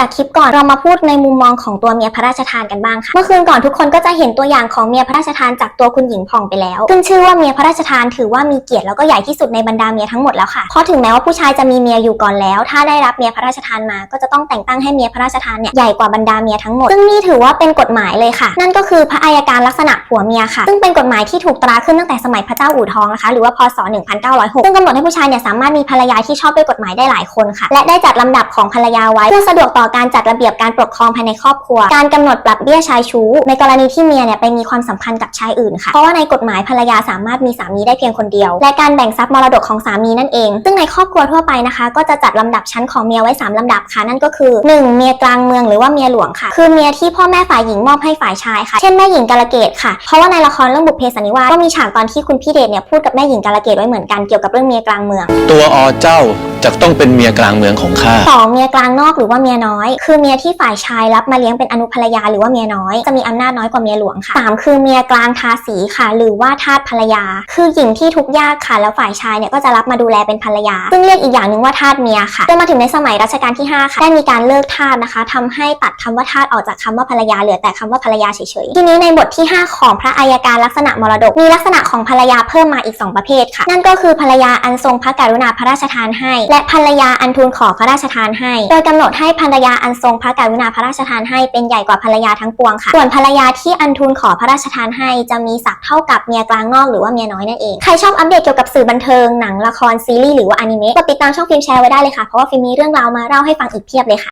จากคลิปก่อนเรามาพูดในมุมมองของตัวเมียพระราชทานกันบ้างค่ะ เมื่อคืนก่อนทุกคนก็จะเห็นตัวอย่างของเมียพระราชทานจากตัวคุณหญิงผ่องไปแล้วซึ่งชื่อว่าเมียพระราชทานถือว่ามีเกียรติแล้วก็ใหญ่ที่สุดในบรรดาเมียทั้งหมดแล้วค่ะ เพราะถึงแม้ว่าผู้ชายจะมีเมียอยู่ก่อนแล้ว ถ้าได้รับเมียพระราชทานมา ก็จะต้องแต่งตั้งให้เมียพระราชทานเนี่ยใหญ่กว่าบรรดาเมียทั้งหมด ซึ่งนี่ถือว่าเป็นกฎหมายเลยค่ะ นั่นก็คือพระอัยการลักษณะผัวเมียค่ะ ซึ่งเป็นกฎหมายที่ถูกตราขึ้นตั้งแต่สมัยพระเจ้าอู่ทองนะคะ หรือว่าพศ 1906 ซึ่งกำหนดให้ผู้ชายเนี่ยสามารถมีภรรยาที่ชอบด้วยกฎหมายได้หลายคนค่ะ และได้จัดลำดับของภรรยาไว้เพื่อสะดวกต่อการจัดระเบียบการปกครองภายในครอบครัว การกำหนดปรับเบี้ยชายชู้ ในกรณีที่เมียเนี่ยไปมีความสัมพันธ์กับชายอื่นค่ะ เพราะว่าในกฎหมายภรรยาสามารถมีสามีได้เพียงคนเดียว และการแบ่งทรัพย์มรดกของสามีนั่นเอง ซึ่งในครอบครัวทั่วไปนะคะ ก็จะจัดลำดับชั้นของเมียไว้สามลำดับค่ะ นั่นก็คือ 1. เมียกลางเมืองหรือว่าเมียหลวงค่ะ คือเมียที่พ่อแม่ฝ่ายหญิงมอบให้ฝ่ายชายค่ะ เช่นแม่หญิงกาลเกตค่ะ เพราะว่าในละครเรื่องบุพเพสันนิวาสก็มีฉากตอนที่คุณพี่เดชเนี่ยพูดกับแม่หญิงกาลเกตไว้เหมือนกันเกี่ยวกับเรื่องเมียกลางเมือง ตัวอเจ้า จะต้องเป็นเมียกลางเมืองของข้า สองเมียกลางนอกหรือว่าเมียน้อย คือเมียที่ฝ่ายชายรับมาเลี้ยงเป็นอนุภรรยาหรือว่าเมียน้อยจะมีอำนาจน้อยกว่าเมียหลวงค่ะสามคือเมียกลางทาสีค่ะ หรือว่าทาสภรรยา คือหญิงที่ทุกข์ยากค่ะ แล้วฝ่ายชายเนี่ยก็จะรับมาดูแลเป็นภรรยา ซึ่งเรียกอีกอย่างหนึ่งว่าทาสเมียค่ะจนมาถึงในสมัยรัชกาลที่ห้าค่ะได้มีการเลิกทาสนะคะทำให้ตัดคำว่าทาสออกจากคำว่าภรรยาเหลือแต่คำว่าภรรยาเฉยๆทีนี้ในบทที่ห้าของพระอัยการลักษณะมรดกมีลักษณะของภรรยาเพิ่มมาอีกสองประเภทค่ะ นั่นก็คือภรรยาอันทรงพระกรุณาพระราชทานให้และภรรยาอันทูลขอพระราชทานให้ โดยกำหนดให้ภรรยาอันทรงพระกรุณาพระราชทานให้เป็นใหญ่กว่าภรรยาทั้งปวงค่ะ ส่วนภรรยาที่อันทูลขอพระราชทานให้จะมีศักดิ์เท่ากับเมียกลางงอกหรือว่าเมียน้อยนั่นเอง ใครชอบอัปเดตเกี่ยวกับสื่อบันเทิงหนังละครซีรีส์หรือว่าอนิเมะกดติดตามช่องฟิล์มแชร์ไว้ได้เลยค่ะ เพราะว่าฟิล์มมีเรื่องราวมาเล่าให้ฟังอีกเพียบเลยค่ะ